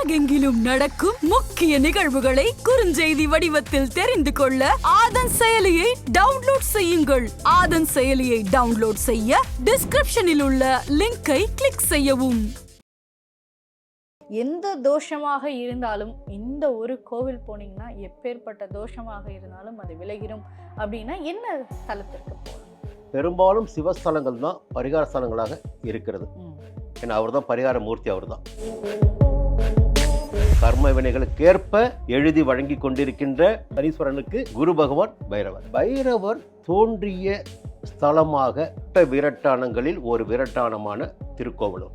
உலகெங்கிலும் நடக்கும் முக்கிய நிகழ்வுகளை குறுஞ்செய்தி வடிவத்தில் தெரிந்து கொள்ள ஆதன் செயலியை டவுன்லோட் செய்யுங்கள். ஆதன் செயலியை டவுன்லோட் செய்ய டிஸ்கிரிப்ஷனில் உள்ள லிங்கை கிளிக் செய்யவும். எந்த தோஷமாக இருந்தாலும் இந்த ஒரு கோவில் போனீங்கன்னா எப்பேற்பட்ட தோஷமாக இருந்தாலும் அது விலகிரும். அப்படின்னா என்ன ஸ்தலத்திற்கு போகணும்? பெரும்பாலும் சிவஸ்தலங்கள் தான் பரிகார ஸ்தலங்களாக இருக்கிறது. ஏன்னா அவர் தான் பரிகார மூர்த்தி அவர் தான் கர்ம வினைகளுக்கேற்ப எழுதி வழங்கி கொண்டிருக்கின்ற சனீஸ்வரனுக்கு குரு பகவான் பைரவர். பைரவர் தோன்றிய ஸ்தலமாக விரட்டானங்களில் ஒரு விரட்டானமான திருக்கோவலூர்.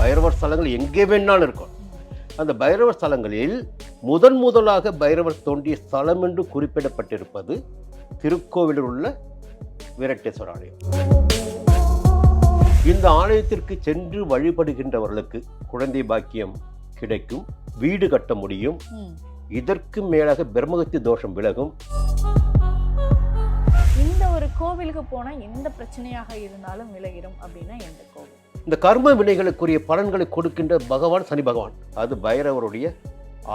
பைரவர் ஸ்தலங்கள் எங்கே வேணாலும் இருக்கும். அந்த பைரவர் ஸ்தலங்களில் முதன் முதலாக பைரவர் தோன்றிய ஸ்தலம் என்று குறிப்பிடப்பட்டிருப்பது திருக்கோவிலில் உள்ள வீரட்டேஸ்வர ஆலயம் இந்த ஆலயத்திற்கு சென்று வழிபடுகின்றவர்களுக்கு குழந்தை பாக்கியம் கிடைக்கும் வீடு கட்ட முடியும். இதற்கு மேலாக பிரம்மகத்தி தோஷம் விலகும். இந்த ஒரு கோவிலுக்கு போனா எந்த பிரச்சனையாக இருந்தாலும் விலகிரும் அப்படின்னா எந்த கோவில்? இந்த கர்ம வினைகளுக்குரிய பலன்களை கொடுக்கின்ற பகவான் சனி பகவான். அது பைரவருடைய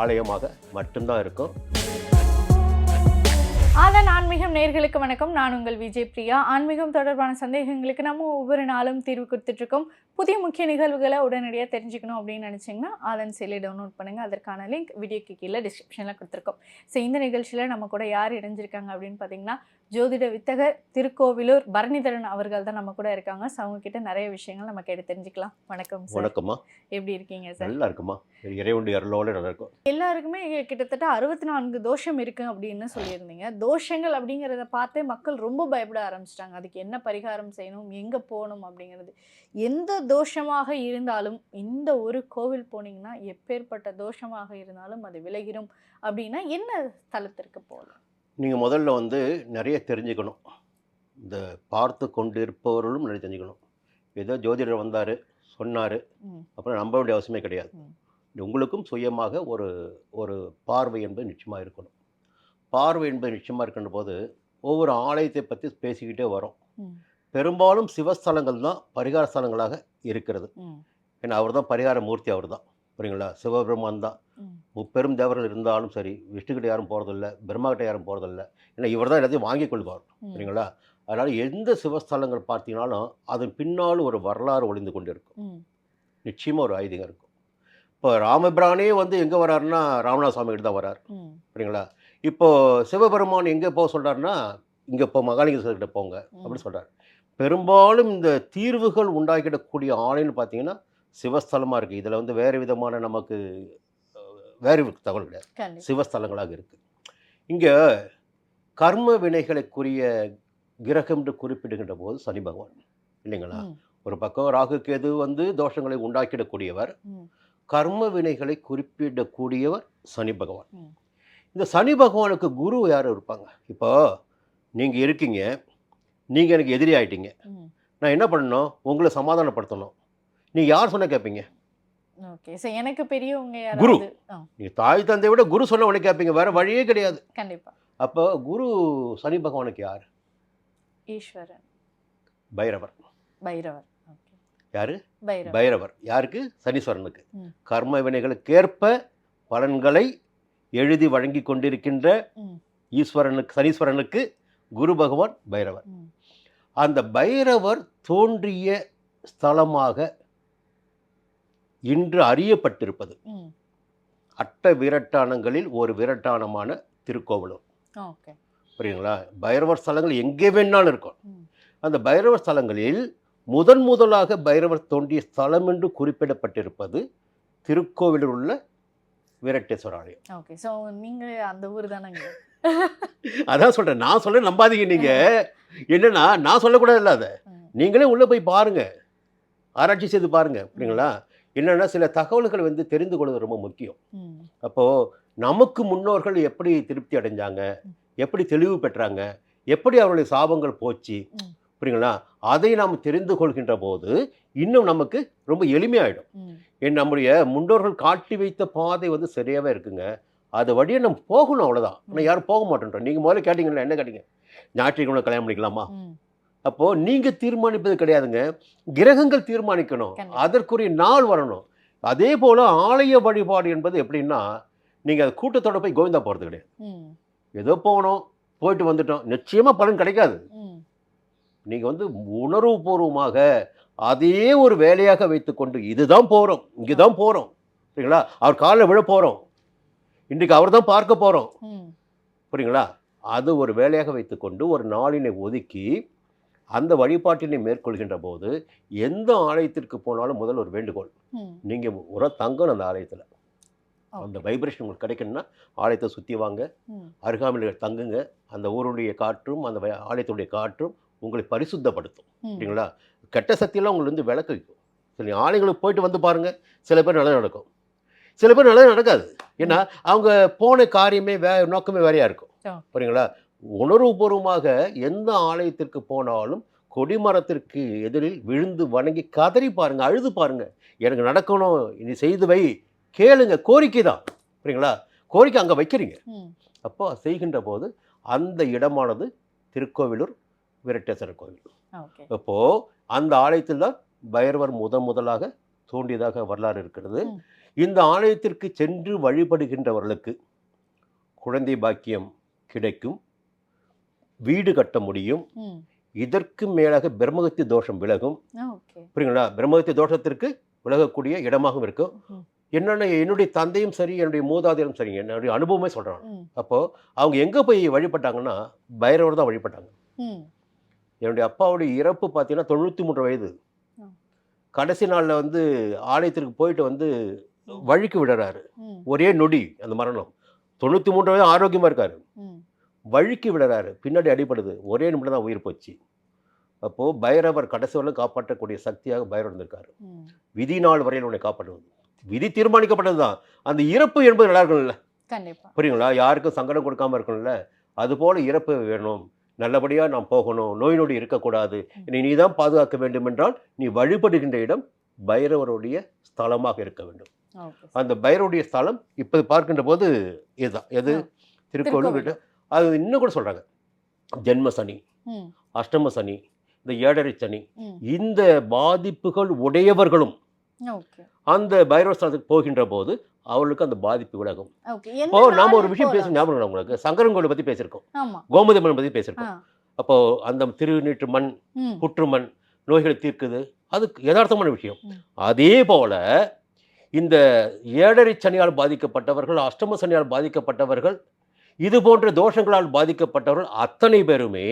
ஆலயமாக மட்டும்தான் இருக்கும். ஆதன் ஆன்மீகம் நேர்களுக்கு வணக்கம். நான் உங்கள் விஜய் பிரியா. ஆன்மீகம் தொடர்பான சந்தேகங்களுக்கு நம்ம ஒவ்வொரு நாளும் தீர்வு கொடுத்துட்ருக்கோம் புதிய முக்கிய நிகழ்வுகளை உடனடியாக தெரிஞ்சுக்கணும் அப்படின்னு நினச்சிங்கன்னா ஆதன் செயலி டவுன்லோட் பண்ணுங்கள் அதற்கான லிங்க் வீடியோக்கு கீழே டிஸ்கிரிப்ஷனில் கொடுத்துருக்கோம். ஸோ இந்த நிகழ்ச்சியில் நம்ம கூட யார் இணைஞ்சிருக்காங்க அப்படின்னு பார்த்தீங்கன்னா ஜோதிட வித்தகர் திருக்கோவிலூர் பரணிதரன் அவர்கள் தான் நம்ம கூட இருக்காங்க. ஸோ அவங்க கிட்ட நிறைய விஷயங்கள் நம்ம கேட்டு தெரிஞ்சுக்கலாம். வணக்கம் வணக்கம்மா. எப்படி இருக்கீங்க சார்? நல்லா இருக்குமா இறைவண்டி அருளோட நல்லா இருக்கும். எல்லாருக்குமே கிட்டத்தட்ட அறுபத்தி நான்கு தோஷம் இருக்கு அப்படின்னு சொல்லியிருந்தீங்க. தோஷங்கள் அப்படிங்கிறத பார்த்தே மக்கள் ரொம்ப பயப்பட ஆரம்பிச்சிட்டாங்க. அதுக்கு என்ன பரிகாரம் செய்யணும் எங்க போகணும் அப்படிங்கிறது. எந்த தோஷமாக இருந்தாலும் இந்த ஒரு கோவில் போனீங்கன்னா எப்பேற்பட்ட தோஷமாக இருந்தாலும் அது விலகிரும். அப்படின்னா என்ன ஸ்தலத்திற்கு போகலாம்? நீங்கள் முதல்ல வந்து நிறைய தெரிஞ்சுக்கணும். இந்த பார்த்து கொண்டு இருப்பவர்களும் நிறைய தெரிஞ்சுக்கணும். ஏதோ ஜோதிடர் வந்தார் சொன்னார். அப்புறம் நம்ப வேண்டிய அவசியமே கிடையாது. உங்களுக்கும் சுயமாக ஒரு ஒரு பார்வை என்பது நிச்சயமாக இருக்கணும். பார்வை என்பது நிச்சயமாக இருக்கின்ற போது ஒவ்வொரு ஆலயத்தை பற்றி பேசிக்கிட்டே வரோம். பெரும்பாலும் சிவஸ்தலங்கள் தான் பரிகார ஸ்தலங்களாக இருக்கிறது. ஏன்னா அவர் தான் பரிகார மூர்த்தி அவர் தான் புரியுங்களா? சிவபெருமான் தான். முப்பெரும் தேவர்கள் இருந்தாலும் சரி விஷ்ணுக்கிட்ட யாரும் போகிறதில்ல பிரம்மாக்கிட்ட யாரும் போகிறதில்ல ஏன்னா இவர் தான் எல்லாத்தையும் வாங்கி கொள்வார். சரிங்களா அதனால் எந்த சிவஸ்தலங்கள் பார்த்தீங்கன்னாலும் அதன் பின்னால் ஒரு வரலாறு ஒளிந்து கொண்டு இருக்கும். நிச்சயமாக ஒரு ஐதீகம் இருக்கும். இப்போ ராமபிரானே வந்து எங்கே வராருன்னா ராமநாத சுவாமி கிட்ட தான் வரார். சரிங்களா இப்போ சிவபெருமான் எங்கே போக சொல்கிறாருன்னா இங்கே இப்போ கிட்ட போங்க அப்படின்னு சொல்கிறார் பெரும்பாலும் இந்த தீர்வுகள் உண்டாக்கிடக்கூடிய ஆலயம்னு பார்த்தீங்கன்னா சிவஸ்தலமாக இருக்குது இதில் வந்து வேறு விதமான நமக்கு வேறு தகவல் கிடையாது. சிவஸ்தலங்களாக இருக்குது இங்கே கர்ம வினைகளுக்குரிய கிரகம் என்று குறிப்பிடுகின்ற போது சனி பகவான் இல்லைங்களா. ஒரு பக்கம் ராகு கேது வந்து தோஷங்களை உண்டாக்கிடக்கூடியவர். கர்ம வினைகளை குறிப்பிடக்கூடியவர் சனி பகவான். இந்த சனி பகவானுக்கு குரு யார் இருப்பாங்க? இப்போ நீங்கள் இருக்கீங்க நீங்கள் எனக்கு எதிரி ஆயிட்டீங்க. ம். நான் என்ன பண்ணணும்? உங்களை சமாதானப்படுத்தணும். நீங்கள் யார் சொன்ன கேட்பீங்க ஓகே. ஸோ எனக்கு பெரியவங்க குரு. நீங்கள் தாய் தந்தையை விட குரு சொன்ன உடனே கேட்பீங்க வேறு வழியே கிடையாது. கண்டிப்பா. அப்போ குரு சனி பகவானுக்கு யார்? ஈஸ்வரன். பைரவர். பைரவர். யாரு? பைரவர். யாருக்கு? சனீஸ்வரனுக்கு. கர்ம வினைகளுக்கேற்ப பலன்களை எழுதி வழங்கி கொண்டிருக்கின்ற. ஈஸ்வரனுக்கு சனீஸ்வரனுக்கு குரு பகவான் பைரவர். அந்த பைரவர் தோன்றிய ஸ்தலமாக இன்று அறியப்பட்டிருப்பது. அட்ட விரட்டானங்களில் ஒரு விரட்டானமான திருக்கோவிலூர். ஓகே. புரியுங்களா பைரவர் ஸ்தலங்கள் எங்கே வேணாலும் இருக்கும். அந்த பைரவர் ஸ்தலங்களில் முதன் முதலாக பைரவர் தோன்றிய ஸ்தலம் என்று குறிப்பிடப்பட்டிருப்பது திருக்கோவிலில் உள்ள வீரட்டேஸ்வர ஆலயம் ஓகே. ஸோ நீங்க அந்த ஊர் தானங்க? அதான் சொல்றேன். நான் சொல்ல நம்பாதீங்க நீங்க. என்னன்னா நான் சொல்லக்கூடாது இல்லை அதை. ம். நீங்களே உள்ள போய் பாருங்க. ஆராய்ச்சி செய்து பாருங்க புரியுங்களா என்னன்னா சில தகவல்கள் வந்து தெரிந்து கொள்வது ரொம்ப முக்கியம். ம். அப்போ நமக்கு முன்னோர்கள் எப்படி திருப்தி அடைஞ்சாங்க? எப்படி தெளிவு பெற்றாங்க? எப்படி அவருடைய சாபங்கள் போச்சு. புரியுங்களா அதை நாம் தெரிந்து கொள்கின்ற போது இன்னும் நமக்கு ரொம்ப எளிமையாயிடும். நம்முடைய முன்னோர்கள் காட்டி வைத்த பாதை வந்து சரியாவே இருக்குங்க. அது வழியே நம்ம போகணும் அவ்வளவுதான். ஆனால் யாரும் போக மாட்டேன்றோம். நீங்க முதல்ல கேட்டீங்களா என்ன கேட்டீங்க? ஞாயிற்றுக்கிழமை கல்யாணம் பண்ணிக்கலாமா? ம். அப்போ நீங்க தீர்மானிப்பது கிடையாதுங்க. கிரகங்கள் தீர்மானிக்கணும். அதற்குரிய நாள் வரணும். அதே போல ஆலய வழிபாடு என்பது எப்படின்னா நீங்க அது கூட்டத்தோட போய் கோவிந்தா போறது கிடையாது. ஏதோ போனோம் போயிட்டு வந்துட்டோம். நிச்சயமா பலன் கிடைக்காது. ம். நீங்க வந்து உணர்வுபூர்வமாக அதே ஒரு வேலையாக வைத்துக்கொண்டு இதுதான் போறோம் இங்கே தான் போறோம். சரிங்களா? அவர் காலில் விழ போறோம் இன்றைக்கு அவர் தான் பார்க்க போறோம். ம். புரியுங்களா? அது ஒரு வேலையாக வைத்துக்கொண்டு ஒரு நாளினை ஒதுக்கி அந்த வழிபாட்டினை மேற்கொள்கின்ற போது எந்த ஆலயத்திற்கு போனாலும் முதல் ஒரு வேண்டுகோள். நீங்கள் உர தங்கணும் அந்த ஆலயத்தில். அந்த. வைப்ரேஷன் உங்களுக்கு கிடைக்கணும்னா ஆலயத்தை சுற்றி வாங்க. அருகாமையில் தங்குங்க. அந்த ஊருடைய காற்றும் அந்த ஆலயத்துடைய காற்றும் உங்களை பரிசுத்தப்படுத்தும். சரிங்களா கெட்ட சக்தியெல்லாம் உங்களை வந்து விளக்க வைக்கும். சரி ஆலயங்களுக்கு போயிட்டு வந்து பாருங்க. சில பேர் நல்லது நடக்கும். சில பேர் நல்லது நடக்காது. ஏன்னா அவங்க போன காரியமே வே நோக்கமே வேறையா இருக்கும். புரியுங்களா உணர்வுபூர்வமாக எந்த ஆலயத்திற்கு போனாலும் கொடிமரத்திற்கு எதிரில் விழுந்து வணங்கி கதறி பாருங்க அழுது பாருங்க. எனக்கு நடக்கணும் இனி செய்து வை. கேளுங்க கோரிக்கை தான். புரியுங்களா கோரிக்கை அங்கே வைக்கிறீங்க. அப்போ செய்கின்ற போது அந்த இடமானது திருக்கோவிலூர் விரட்டேஸ்வரர் கோவில். அப்போ அந்த ஆலயத்தில் தான் பைரவர் முதன் முதலாக தோண்டியதாக வரலாறு இருக்கிறது. இந்த ஆலயத்திற்கு சென்று வழிபடுகின்றவர்களுக்கு குழந்தை பாக்கியம் கிடைக்கும் வீடு கட்ட முடியும். இதற்கு மேலாக பிரம்மகத்தி தோஷம் விலகும். புரியுங்களா? பிரம்மகத்தி தோஷத்திற்கு விலகக்கூடிய இடமாகவும் இருக்கும். என்னென்ன என்னுடைய தந்தையும் சரி என்னுடைய மூதாதையரும் சரி என்னுடைய அனுபவமே சொல்கிறாங்க ம். அப்போ அவங்க எங்கே போய் வழிபட்டாங்கன்னா பைரவர் தான் வழிபட்டாங்க. என்னுடைய அப்பாவுடைய இறப்பு பார்த்தீங்கன்னா தொண்ணூற்றி மூன்று வயது. கடைசி நாளில் வந்து ஆலயத்திற்கு போயிட்டு வந்து வழிக்கு விடுறாரு. ஒரே நொடி அந்த மரணம். தொண்ணூற்றி மூன்று வயது ஆரோக்கியமாக இருக்காரு. வழிக்கு விடுறாரு. பின்னாடி அடிபடுது. ஒரே நிமிடம் தான் உயிர் போச்சு. அப்போது பைரவர் கடைசி வரலும் காப்பாற்றக்கூடிய சக்தியாக பைரவர் இருந்திருக்காரு. விதி நாள் வரையில் உன்னை காப்பாற்றுவது. விதி தீர்மானிக்கப்பட்டது தான் அந்த இறப்பு என்பது நல்லா இருக்கணும்ல புரியுங்களா யாருக்கும் சங்கடம் கொடுக்காம இருக்கணும்ல. அதுபோல இறப்பு வேணும். நல்லபடியாக நாம் போகணும். நோய் நொடி இருக்கக்கூடாது. இனி நீ தான் பாதுகாக்க வேண்டும் என்றால் நீ வழிபடுகின்ற இடம் பைரவருடைய ஸ்தலமாக இருக்க வேண்டும். அந்த பைரவருடைய ஸ்தலம் இப்போ பார்க்கின்ற போது இதுதான். எது. திருக்கோவில். அது இன்னும் கூட சொல்கிறாங்க ஜென்ம சனி அஷ்டம சனி இந்த ஏழரை சனி இந்த பாதிப்புகள் உடையவர்களும் அந்த பைரவ ஸ்தலத்துக்கு போகின்ற போது அவர்களுக்கு அந்த பாதிப்பு விலகும். இப்போ நாம ஒரு விஷயம் பேச ஞாபகம் உங்களுக்கு. சங்கரங்கோலை பற்றி பேசியிருக்கோம். கோமதி மண் பற்றி பேசியிருக்கோம். அப்போ அந்த திருநீற்று மண் புற்று மண் நோய்களை தீர்க்குது. அது யதார்த்தமான விஷயம். அதே போல இந்த ஏழரை சனியால் பாதிக்கப்பட்டவர்கள் அஷ்டம சனியால் பாதிக்கப்பட்டவர்கள் இது போன்ற தோஷங்களால் பாதிக்கப்பட்டவர்கள் அத்தனை பேருமே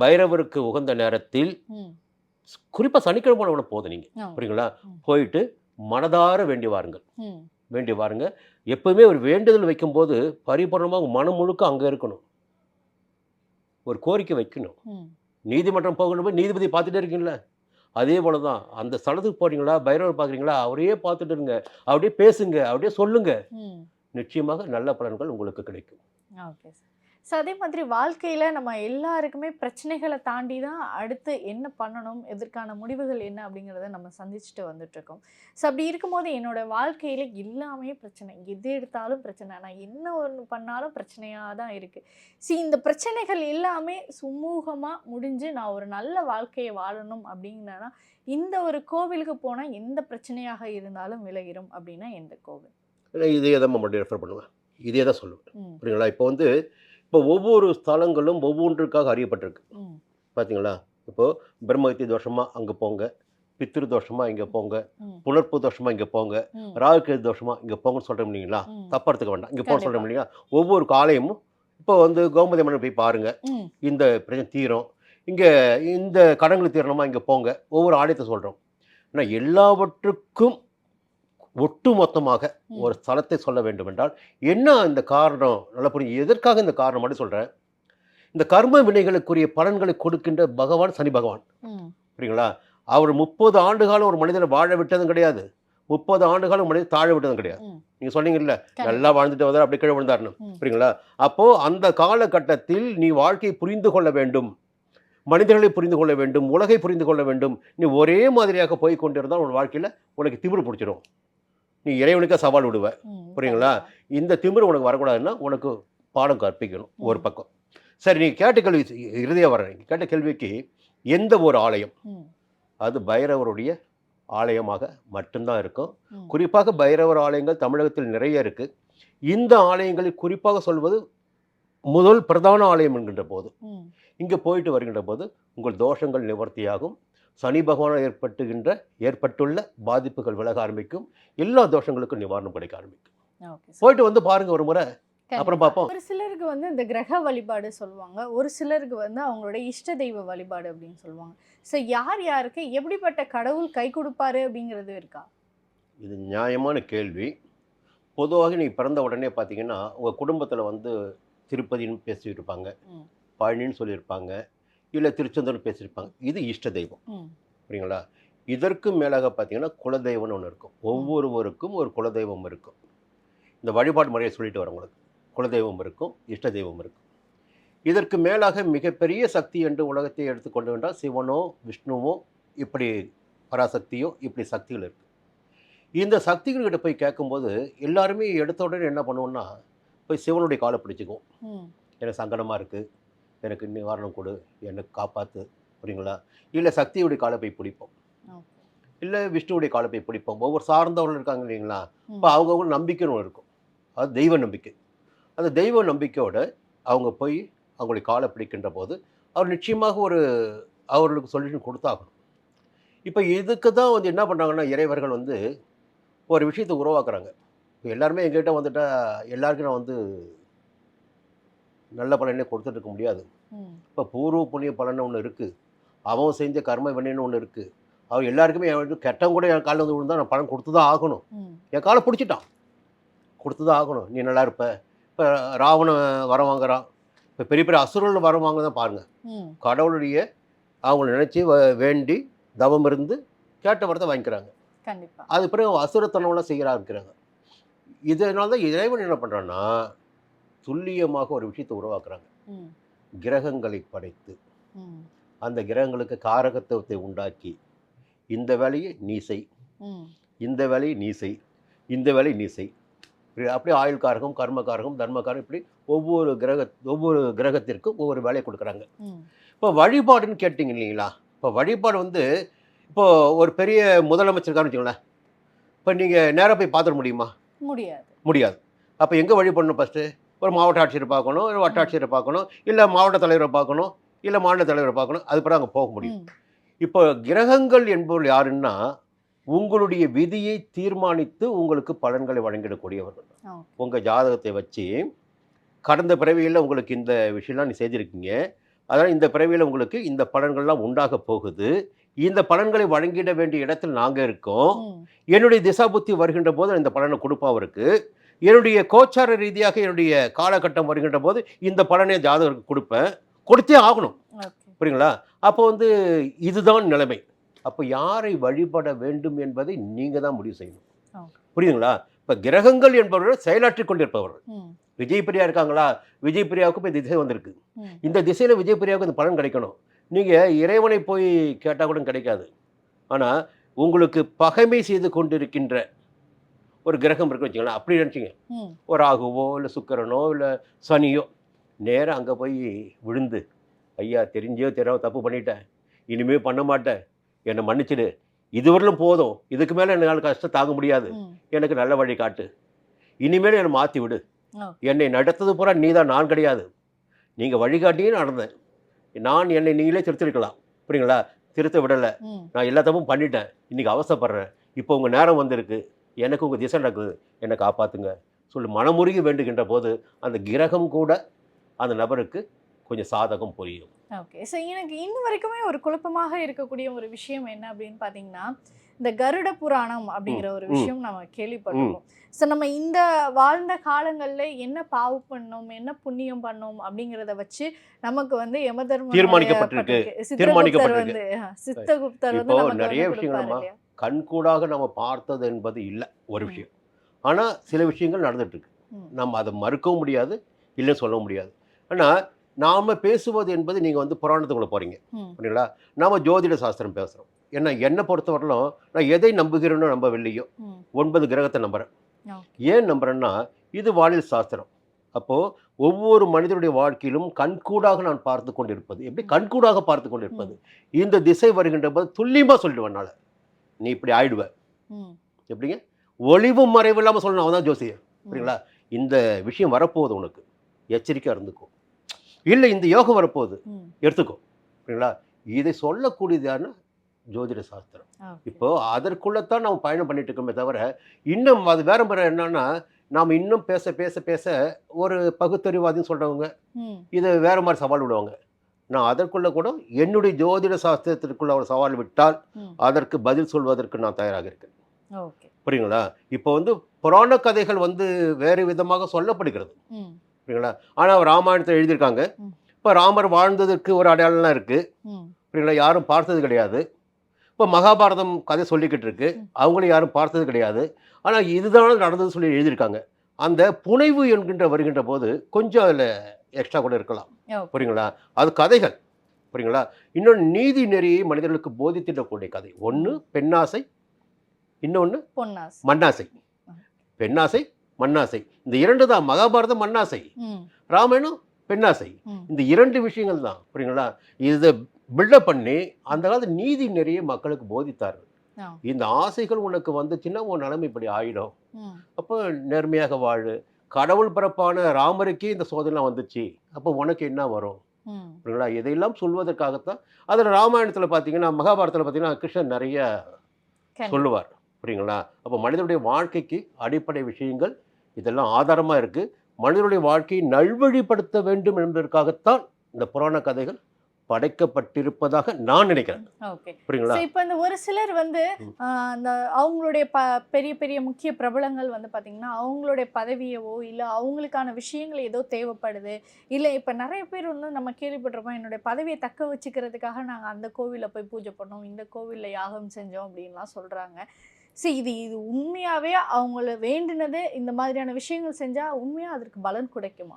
பைரவருக்கு உகந்த நேரத்தில் குறிப்பாக சனிக்கிழமை போன போதும் நீங்கள். புரியுங்களா. போயிட்டு மனதார வேண்டி வாருங்கள். வேண்டி வாருங்க. எப்பவுமே ஒரு வேண்டுதல் வைக்கும்போது பரிபூர்ணமாக மனம் முழுக்க அங்கே இருக்கணும். ஒரு கோரிக்கை வைக்கணும். நீதிமன்றம் போகணும்? நீதிபதி பார்த்துட்டே இருக்கீங்களா? அதே போல தான் அந்த ஸ்தலத்துக்கு போறீங்களா பைரவர் பார்க்குறீங்களா அவரையே பார்த்துட்டு இருங்க அப்படியே பேசுங்க அப்படியே சொல்லுங்க. நிச்சயமாக நல்ல பலன்கள் உங்களுக்கு கிடைக்கும். ஸோ அதே மாதிரி வாழ்க்கையில் நம்ம எல்லாருக்குமே பிரச்சனைகளை தாண்டி தான் அடுத்து என்ன பண்ணணும் எதற்கான முடிவுகள் என்ன அப்படிங்கிறத நம்ம சந்திச்சுட்டு வந்துட்டுருக்கோம். ஸோ அப்படி இருக்கும்போது என்னோட வாழ்க்கையில் எல்லாமே பிரச்சனை. எது எடுத்தாலும் பிரச்சனை. நான் என்ன ஒன்று பண்ணாலும் பிரச்சனையாக தான் இருக்குது ஸோ இந்த பிரச்சனைகள் எல்லாமே சுமூகமாக முடிஞ்சு நான் ஒரு நல்ல வாழ்க்கையை வாழணும் அப்படின்னா இந்த ஒரு கோவிலுக்கு போனால் எந்த பிரச்சனையாக இருந்தாலும் விலகிரும் அப்படின்னா எந்த கோவில். இதே தான் மறுபடியும் ரெஃபர் பண்ணுவேன். இதே தான் சொல்லுவேன். புரியுங்களா இப்போ வந்து இப்போ ஒவ்வொரு ஸ்தலங்களும் ஒவ்வொன்றுக்காக அறியப்பட்டிருக்கு. பார்த்தீங்களா இப்போது பிரம்மகத்தி தோஷமாக அங்கே போங்க பித்திரு தோஷமாக இங்கே போங்க ம். புனர்ப்பு தோஷமாக இங்கே போங்க ராகுகேது தோஷமாக இங்கே போங்கன்னு சொல்கிறோம் இல்லைங்களா? ம். தப்பா எடுத்துக்க வேண்டாம். இங்கே போக. சொல்கிறோம் இல்லைங்களா ஒவ்வொரு காலையும் இப்போ வந்து கோமதி மன்னன் போய் பாருங்க. ம். இந்த பிரச்சனை தீரும். இங்கே இந்த கடன்கள் தீரணுமா? இங்கே போங்க. ஒவ்வொரு ஆலயத்தை சொல்கிறோம் ஆனால் எல்லாவற்றுக்கும் ஒட்டு மொத்தமாக. ஒரு ஸ்தலத்தை சொல்ல வேண்டும் என்றால் என்ன இந்த காரணம்? நல்லா புரிஞ்சு எதற்காக இந்த காரணம் மட்டும் சொல்கிறேன் இந்த கர்ம வினைகளுக்குரிய பலன்களை கொடுக்கின்ற பகவான் சனி பகவான். புரியுங்களா அவர் முப்பது ஆண்டு காலம் ஒரு மனிதனை வாழ விட்டதும் கிடையாது. முப்பது ஆண்டு காலம் மனிதன் தாழ விட்டதும் கிடையாது. நீங்கள் சொன்னீங்கல்ல. நல்லா வாழ்ந்துட்டு வந்தார் அப்படி கீழே விழுந்தாருன்னு. ம். புரியுங்களா அப்போ அந்த காலகட்டத்தில் நீ வாழ்க்கையை புரிந்து கொள்ள வேண்டும். மனிதர்களை புரிந்து கொள்ள வேண்டும். உலகை புரிந்து கொள்ள வேண்டும். நீ ஒரே மாதிரியாக போய் கொண்டிருந்தால் உன் வாழ்க்கையில் உனக்கு திமிரு பிடிச்சிடும் நீ இறைவனுக்கு சவால் விடுவ. புரியுங்களா? இந்த திமிரு உனக்கு வரக்கூடாதுன்னா உனக்கு பாடம் கற்பிக்கணும் ஒரு. பக்கம். சரி நீ கேட்ட கேள்வி இறுதியாக வர்றேன். நீ கேட்ட கேள்விக்கு எந்த ஒரு ஆலயம்? அது பைரவருடைய ஆலயமாக மட்டும்தான் இருக்கும். குறிப்பாக பைரவர் ஆலயங்கள் தமிழகத்தில் நிறைய இருக்கு. இந்த ஆலயங்களில் குறிப்பாக சொல்வது முதல் பிரதான ஆலயம் என்கின்ற போது. இங்கே போயிட்டு வருகின்ற போது உங்கள் தோஷங்கள் நிவர்த்தியாகும். சனி பகவானால் ஏற்பட்டுகின்ற ஏற்பட்டுள்ள பாதிப்புகள் விலக ஆரம்பிக்கும். எல்லா தோஷங்களுக்கும் நிவாரணம் கிடைக்க ஆரம்பிக்கும். போயிட்டு வந்து பாருங்க ஒரு முறை. அப்புறம் பார்ப்போம். ஒரு சிலருக்கு வந்து இந்த கிரக வழிபாடு சொல்லுவாங்க. ஒரு சிலருக்கு வந்து அவங்களோட இஷ்ட தெய்வ வழிபாடு அப்படின்னு சொல்லுவாங்க. ஸோ யார் யாருக்கு எப்படிப்பட்ட கடவுள் கை கொடுப்பாரு அப்படிங்கிறது இருக்கா? இது நியாயமான கேள்வி. பொதுவாக நீ பிறந்த உடனே பார்த்தீங்கன்னா உங்கள் குடும்பத்தில் வந்து திருப்பதின்னு பேசிட்டு இருப்பாங்க. பழனின்னு சொல்லியிருப்பாங்க. இல்லை திருச்செந்தூர்னு பேசியிருப்பாங்க. இது இஷ்ட தெய்வம். ம். சரிங்களா இதற்கு மேலாக பார்த்தீங்கன்னா குலதெய்வம்னு ஒன்று இருக்கும். ஒவ்வொருவருக்கும் ஒரு குலதெய்வம் இருக்கும். இந்த வழிபாடு முறையை சொல்லிட்டு வரவங்களுக்கு குலதெய்வம் இருக்கும் இஷ்ட தெய்வம் இருக்கும். இதற்கு மேலாக மிகப்பெரிய சக்தி என்று உலகத்தை எடுத்துக்கொண்டு வேண்டால் சிவனோ விஷ்ணுவோ இப்படி பராசக்தியோ இப்படி சக்திகள் இருக்கு. இந்த சக்திகள்கிட்ட போய் கேட்கும்போது எல்லாருமே எடுத்த உடனே என்ன பண்ணுவோம்னா போய் சிவனுடைய காலை பிடிச்சிக்குவோம். எனக்கு சங்கடமாக இருக்குது எனக்கு நிவாரணம் கொடு எனக்கு காப்பாற்று புரியுங்களா? இல்லை சக்தியுடைய காலை போய் பிடிப்போம். இல்லை விஷ்ணுவுடைய காலை போய் பிடிப்போம். ஒவ்வொரு சார்ந்தவர்கள் இருக்காங்க இல்லைங்களா. இப்போ அவங்கவுங்க நம்பிக்கைன்னு இருக்கும். அது தெய்வ நம்பிக்கை. அந்த தெய்வ நம்பிக்கையோட அவங்க போய் அவங்களுடைய காலை பிடிக்கின்ற போது அவர் நிச்சயமாக ஒரு அவர்களுக்கு சொல்யூஷன் கொடுத்தாகணும். இப்போ இதுக்கு தான் வந்து என்ன பண்ணுறாங்கன்னா இறைவர்கள் வந்து ஒரு விஷயத்தை உருவாக்குறாங்க. இப்போ எல்லாருமே எங்ககிட்ட வந்துட்டா எல்லாருக்கும் நான் வந்து நல்ல பலனே கொடுத்துட்டு இருக்க முடியாது. இப்போ பூர்வ புண்ணிய பலன் ஒன்று இருக்குது அவன் செஞ்ச கர்ம வினைன்னு ஒன்று இருக்குது அவன் எல்லாருக்குமே என் கெட்டவன் கூட என் காலில் வந்து விழுந்தா நான் பலன் கொடுத்து தான் ஆகணும். என் காலை பிடிச்சிட்டான். கொடுத்து தான் ஆகணும். நீ நல்லா இருப்ப. இப்போ ராவணன் வரம் வாங்குறான். இப்போ பெரிய பெரிய அசுரர்கள் வரம் வாங்க தான் பாருங்கள். கடவுளுடைய அவங்கள நினச்சி வேண்டி தவம் இருந்து கேட்ட வரத்தை வாங்கிக்கிறாங்க. அது பிறகு அசுரத்தனம்லாம் செய்கிறா இருக்கிறாங்க இதனால தான் இறைவன் என்ன பண்ணுறான்னா துல்லியமாக ஒரு விஷயத்தை உருவாக்குறாங்க. கிரகங்களை படைத்து. அந்த கிரகங்களுக்கு காரகத்துவத்தை உண்டாக்கி இந்த வேலையை நீ செய். ம். இந்த வேலையை நீ செய். இந்த வேலையை நீ செய். இப்படி அப்படியே ஆயுள் காரகம் கர்ம காரகம் தர்ம காரகம் இப்படி ஒவ்வொரு கிரக ஒவ்வொரு கிரகத்திற்கும் ஒவ்வொரு வேலையை கொடுக்குறாங்க. இப்போ வழிபாடுன்னு கேட்டிங்க இல்லைங்களா? இப்போ வழிபாடு வந்து இப்போ ஒரு பெரிய முதலமைச்சர் இருக்காருன்னு வச்சுங்களேன் இப்போ நீங்கள் நேராக போய் பார்த்துட முடியுமா? முடியாது. முடியாது. அப்போ எங்கே வழிபடணும் ஃபஸ்ட்டு ஒரு மாவட்ட ஆட்சியரை பார்க்கணும் ஒரு வட்டாட்சியரை பார்க்கணும் இல்லை மாவட்ட தலைவரை பார்க்கணும் இல்லை மாநில தலைவரை பார்க்கணும் அது பிறகு அங்கே போக முடியும். இப்போ கிரகங்கள் என்பவர்கள் யாருன்னா உங்களுடைய விதியை தீர்மானித்து உங்களுக்கு பலன்களை வழங்கிடக்கூடியவர்கள். உங்கள் ஜாதகத்தை வச்சு கடந்த பிறவியில் உங்களுக்கு இந்த விஷயம்லாம் நீ செய்திருக்கீங்க. அதனால் இந்த பிறவியில் உங்களுக்கு இந்த பலன்கள்லாம் உண்டாக போகுது. இந்த பலன்களை வழங்கிட வேண்டிய இடத்தில் நாங்கள் இருக்கோம். என்னுடைய திசா புத்தி வருகின்ற போது இந்த பலனை கொடுப்பா அவருக்கு. என்னுடைய கோச்சார ரீதியாக என்னுடைய காலகட்டம் வருகின்ற போது இந்த பலனை ஜாதகருக்கு கொடுப்பேன். கொடுத்தே ஆகணும். புரியுங்களா? அப்போ வந்து இதுதான் நிலைமை. அப்போ யாரை வழிபட வேண்டும் என்பதை நீங்கள் தான் முடிவு செய்யணும். புரியுதுங்களா? இப்போ கிரகங்கள் என்பவர்கள் செயலாற்றி கொண்டிருப்பவர்கள். விஜய் பிரியா இருக்காங்களா? விஜய் பிரியாவுக்கு இப்போ திசை வந்திருக்கு. இந்த திசையில் விஜய் பிரியாவுக்கு இந்த பலன் கிடைக்கணும். நீங்கள் இறைவனை போய் கேட்டால் கூட கிடைக்காது. ஆனால் உங்களுக்கு பகைமை செய்து கொண்டிருக்கின்ற ஒரு கிரகம் இருக்கு வச்சுங்களேன் அப்படி நினச்சிங்க. ஒரு ராகுவோ இல்லை சுக்கிரனோ இல்லை சனியோ நேராக அங்கே போய் விழுந்து ஐயா தெரிஞ்சோ தெரியாம தப்பு பண்ணிட்டேன். இனிமேல் பண்ண மாட்டேன். என்னை மன்னிச்சிடு. இதுவரையிலும் போதும். இதுக்கு மேலே என்னால் கஷ்டம் தாங்க முடியாது. எனக்கு நல்ல வழி காட்டு. இனிமேல் என்னை மாற்றி விடு. என்னை நடத்தது பூரா நீ தான் நான் கிடையாது. நீங்கள் வழிகாட்டியே நடந்தேன். நான் என்னை நீங்களே திருத்திருக்கலாம். புரியுங்களா? திருத்த விடலை. நான் எல்லா தப்பும் பண்ணிட்டேன். இன்றைக்கி அவசரப்படுறேன். இப்போ உங்கள் நேரம் வந்திருக்கு. எனக்கு உங்கள் திசை நடக்குது என்னை காப்பாற்றுங்க சொல்லி மனமுருகி வேண்டுகின்ற போது அந்த கிரகம் கூட அந்த நபருக்கு கொஞ்சம் சாதகம் புரியும் ஓகே ஸோ எனக்கு இன்ன வரைக்குமே ஒரு குழப்பமாக இருக்கக்கூடிய ஒரு விஷயம் என்ன அப்படின்னு பார்த்தீங்கன்னா இந்த கருட புராணம் அப்படிங்கிற ஒரு. விஷயம் நம்ம கேள்விப்பட்டிருக்கோம் ஸோ நம்ம இந்த வாழ்ந்த காலங்களில் என்ன பாவு பண்ணோம் என்ன புண்ணியம் பண்ணோம் அப்படிங்கிறத வச்சு நமக்கு வந்து யமதர்ம தீர்மானிக்கப்பட்டிருக்கு. தீர்மானிக்கப்பட்டிருக்கு. வந்து சித்தகுப்தர் வந்து நிறைய விஷயங்கள்? கண்கூடாக நம்ம பார்த்தது என்பது இல்லை ஒரு. விஷயம். ஆனால் சில விஷயங்கள் ம். நம்ம அதை மறுக்கவும் முடியாது இல்லைன்னு சொல்ல முடியாது. ஆனால் நாம் பேசுவது என்பது நீங்கள் வந்து புராணத்துக்குள்ளே போகிறீங்க. புரியுங்களா நாம் ஜோதிட சாஸ்திரம் பேசுகிறோம் ஏன்னா என்னை பொறுத்தவரையிலும் நான் எதை நம்புகிறேனோ நம்பவில்லையோ. ஒன்பது கிரகத்தை நம்புகிறேன். ஏன் நம்புறேன்னா இது வானியல் சாஸ்திரம். அப்போது ஒவ்வொரு மனிதனுடைய வாழ்க்கையிலும் கண்கூடாக நான் பார்த்து கொண்டிருப்பது. எப்படி? கண்கூடாக பார்த்து கொண்டிருப்பது. இந்த திசை வருகின்ற போது துல்லியமாக சொல்லிடுவேன் என்னால் நீ இப்படி ஆயிடுவ. எப்படிங்க? ஒளிவு மறைவு இல்லாமல் சொல்லணும். அவன் தான் ஜோசியர் புரியுங்களா இந்த விஷயம் வரப்போகுது உனக்கு. எச்சரிக்கையாக இருந்துக்கோ. இல்லை இந்த யோகம் வரப்போகுது. எடுத்துக்கோ. புரியுங்களா இதை சொல்லக்கூடியது யாருன்னா? ஜோதிட சாஸ்திரம். இப்போ அதற்குள்ளத்தான் நம்ம பயணம் பண்ணிட்டு இருக்கோமே தவிர இன்னும் அது வேற முறை என்னன்னா நாம் இன்னும் பேச பேச பேச ஒரு பகுத்தறிவாதின்னு சொல்றவங்க இதை வேற மாதிரி சவால் விடுவாங்க. நான் அதற்குள்ள கூட என்னுடைய ஜோதிட சாஸ்திரத்திற்குள்ள ஒரு சவால் விட்டால் அதற்கு பதில் சொல்வதற்கு நான் தயாராக இருக்கேன். புரியுங்களா இப்போ வந்து புராண கதைகள் வந்து வேறு விதமாக சொல்லப்படுகிறது. புரியுங்களா ஆனால் ராமாயணத்தை எழுதியிருக்காங்க. இப்போ ராமர் வாழ்ந்ததற்கு ஒரு அடையாளம்லாம் இருக்குது புரியுங்களா யாரும் பார்த்தது கிடையாது. இப்போ மகாபாரதம் கதை சொல்லிக்கிட்டு இருக்கு. அவங்களும் யாரும் பார்த்தது கிடையாது. ஆனால் இதுதான் நடந்தது சொல்லி எழுதியிருக்காங்க. அந்த புனைவு என்கின்ற வருகின்ற போது கொஞ்சம் அதில் எக்ஸ்ட்ரா கூட இருக்கலாம். புரியுங்களா? அது கதைகள். புரியுங்களா? இன்னொன்று நீதி நெறியை மனிதர்களுக்கு போதித்திடக்கூடிய கதை. ஒன்று பெண்ணாசை இன்னொன்று மண்ணாசை. பெண்ணாசை மண்ணாசை. இந்த இரண்டு தான். மகாபாரதம் மண்ணாசை. ராமாயணம் பெண்ணாசை. இந்த இரண்டு விஷயங்கள் தான். புரியுங்களா? இதை பில்டப் பண்ணி அந்த காலத்து நீதி நிறைய மக்களுக்கு போதித்தார்கள். இந்த ஆசைகள் உனக்கு வந்துச்சுன்னா உன் நிலைமை இப்படி ஆயிடும். அப்போ நேர்மையாக வாழு. கடவுள் பிறப்பான ராமருக்கே இந்த சோதனைலாம் வந்துச்சு. அப்போ உனக்கு என்ன வரும்? புரியுங்களா இதையெல்லாம் சொல்வதற்காகத்தான் அதில் ராமாயணத்தில் பார்த்தீங்கன்னா மகாபாரதத்தில் பார்த்தீங்கன்னா கிருஷ்ணன் நிறைய. சொல்லுவார். புரியுங்களா அப்போ மனிதனுடைய வாழ்க்கைக்கு அடிப்படை விஷயங்கள் இதெல்லாம் ஆதாரமாக இருக்குது மனிதனுடைய வாழ்க்கையை நல்வழிப்படுத்த வேண்டும் என்பதற்காகத்தான் இந்த புராண கதைகள் படைக்கப்பட்டிருப்பதாக நான் நினைக்கிறேன். புரியுங்களா? இப்போ இந்த ஒரு சிலர் வந்து அந்த அவங்களுடைய ப பெரிய பெரிய முக்கிய பிரபலங்கள் வந்து பார்த்தீங்கன்னா அவங்களுடைய பதவியவோ இல்லை அவங்களுக்கான விஷயங்கள் ஏதோ தேவைப்படுது. இல்லை இப்போ நிறைய பேர் வந்து நம்ம கேள்விப்பட்டிருக்கோம் என்னுடைய பதவியை தக்க வச்சுக்கிறதுக்காக நாங்கள் அந்த கோவிலில் போய் பூஜை பண்ணோம் இந்த கோவிலில் யாகம் செஞ்சோம் அப்படின்லாம் சொல்கிறாங்க சரி இது இது உண்மையாகவே அவங்கள வேண்டினது இந்த மாதிரியான விஷயங்கள் செஞ்சால் உண்மையாக அதற்கு பலன் கிடைக்குமா?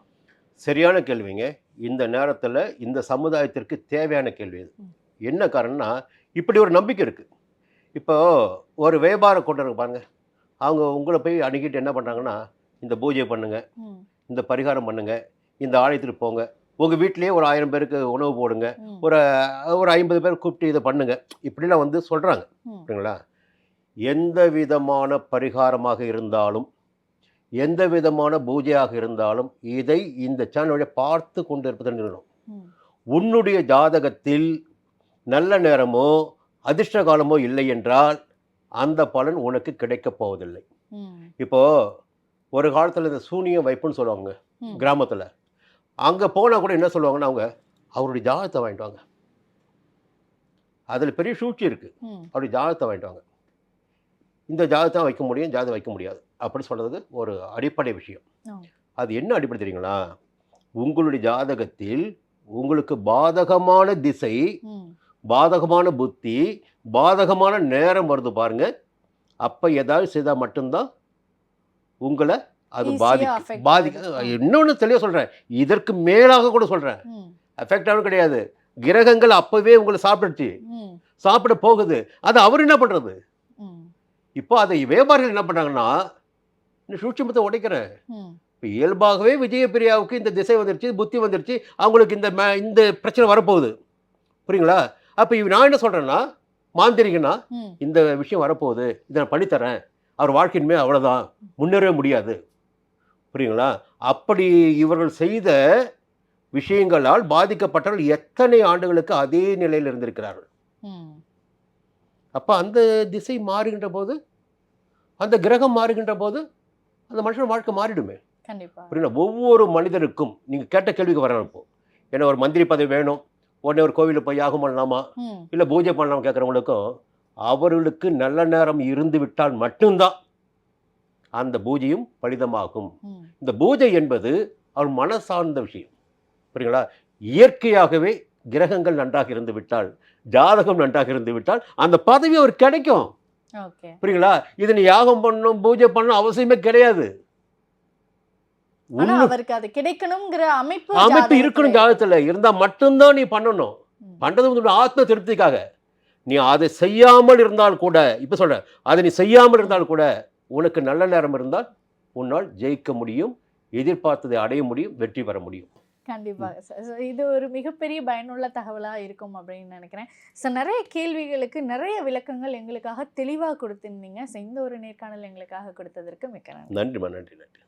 சரியான கேள்விங்க. இந்த நேரத்தில் இந்த சமுதாயத்திற்கு தேவையான கேள்வி இது. என்ன காரணம்னா இப்படி ஒரு நம்பிக்கை இருக்குது இப்போ ஒரு வியாபார கூட்டம் பாருங்க. அவங்க உங்களை போய் அணுகிட்டு என்ன பண்ணுறாங்கன்னா இந்த பூஜை பண்ணுங்க ம். இந்த பரிகாரம் பண்ணுங்க இந்த ஆலயத்துக்கு போங்க. உங்கள் வீட்டிலேயே ஒரு ஆயிரம் பேருக்கு உணவு போடுங்க ஒரு ஒரு ஐம்பது பேர் கூப்பிட்டு இதை பண்ணுங்க. இப்படிலாம் வந்து சொல்கிறாங்க ம். சரிங்களா எந்த விதமான பரிகாரமாக இருந்தாலும் எந்த விதமான பூஜையாக இருந்தாலும் இதை இந்த சேனலை பார்த்து கொண்டு இருப்பதன் உன்னுடைய ஜாதகத்தில் நல்ல நேரமோ அதிர்ஷ்ட காலமோ இல்லை என்றால் அந்த பலன் உனக்கு கிடைக்கப் போவதில்லை. ம். இப்போ ஒரு காலத்தில் இந்த சூனியம் வைப்புன்னு சொல்லுவாங்க. கிராமத்தில். அங்கே போனால் கூட என்ன சொல்லுவாங்கன்னா அவங்க அவருடைய ஜாதகத்தை வாங்கிட்டு வாங்க. அதில் பெரிய சூழ்ச்சி இருக்குது அவருடைய ஜாதகத்தை வாங்கிட்டு வாங்க. இந்த ஜாதகத்தை வைக்க முடியும் ஜாதகம் வைக்க முடியாது. அப்படி சொல்கிறது ஒரு அடிப்படை விஷயம். அது என்ன அடிப்படை தெரியுங்களா? உங்களுடைய ஜாதகத்தில் உங்களுக்கு பாதகமான திசை பாதகமான புத்தி பாதகமான நேரம் வருது பாருங்க. அப்போ ஏதாவது செய்தால் மட்டும்தான் உங்களை அது பாதிக்க ஆகுது. இன்னொன்று தெளிவாக சொல்கிறேன் இதற்கு மேலாக கூட சொல்கிறேன் ம். எஃபெக்டாகவும் கிடையாது. கிரகங்கள் அப்போவே உங்களை சாப்பிட்டுச்சு ம். சாப்பிட போகுது. அது அவர் என்ன பண்ணுறது இப்போ அதை வியாபாரிகள் என்ன பண்ணுறாங்கன்னா இந்த சூட்சமத்தை உடைக்கிறேன். இப்போ இயல்பாகவே விஜயபிரியாவுக்கு இந்த திசை வந்துருச்சு புத்தி வந்துருச்சு அவங்களுக்கு இந்த இந்த பிரச்சனை வரப்போகுது. புரியுங்களா? அப்போ நான் என்ன சொல்கிறேன்னா மாந்திரிகனா இந்த விஷயம் வரப்போகுது இதை நான் பண்ணித்தரேன். அவர் வாழ்க்கையின்மே அவ்வளோதான் முன்னேறவே முடியாது. புரியுங்களா? அப்படி இவர்கள் செய்த விஷயங்களால் பாதிக்கப்பட்டவர்கள் எத்தனை ஆண்டுகளுக்கு அதே நிலையில் இருந்திருக்கிறார்கள். அப்போ அந்த திசை மாறுகின்ற போது அந்த கிரகம் மாறுகின்ற போது அந்த மனுஷன் வாழ்க்கை மாறிடுமே. புரியுங்களா ஒவ்வொரு மனிதருக்கும் நீங்கள் கேட்ட கேள்விக்கு வரணும் இப்போ. ஏன்னா ஒரு மந்திரி பதவி வேணும் உடனே ஒரு கோவிலில் போய் யாகம் பண்ணலாமா? இல்லை பூஜை பண்ணலாம் கேட்குறவங்களுக்கும் அவர்களுக்கு நல்ல நேரம் இருந்து விட்டால் மட்டும்தான் அந்த பூஜையும் பலிதமாகும். இந்த பூஜை என்பது அவர் மன சார்ந்த விஷயம். புரியுங்களா இயற்கையாகவே கிரகங்கள் நன்றாக இருந்து விட்டால் ஜாதகம் நன்றாக இருந்து விட்டால் அந்த பதவி அவர் கிடைக்கும். புரியுங்களா? இது நீ யாகம் பண்ணணும் பூஜை பண்ணணும் அவசியமே கிடையாது. ஆனா உன்னு- அவருக்கு அது கிடைக்கணுங்கிற அமைப்பு அமைப்பு இருக்கணும் இருக்கு. ஜாதகத்துல. இருந்தா மட்டும்தான் நீ பண்ணணும். பண்றது உங்களுடைய ஆத்ம திருப்திக்காக. நீ அதை செய்யாமல் இருந்தால் கூட இப்ப சொல்ற அதை நீ செய்யாமல் இருந்தால் கூட உனக்கு நல்ல நேரம் இருந்தால் உன்னால் ஜெயிக்க முடியும் எதிர்பார்த்ததை அடைய முடியும் வெற்றி பெற முடியும். கண்டிப்பாக இது ஒரு மிகப்பெரிய பயனுள்ள தகவலாக இருக்கும் அப்படின்னு நினைக்கிறேன். ஸோ நிறைய கேள்விகளுக்கு நிறைய விளக்கங்கள் எங்களுக்காக தெளிவாக கொடுத்துருந்தீங்க. ஸோ இந்த ஒரு நேர்காணல் எங்களுக்காக கொடுத்ததற்கு மிக்க நன்றி. நன்றி நன்றி.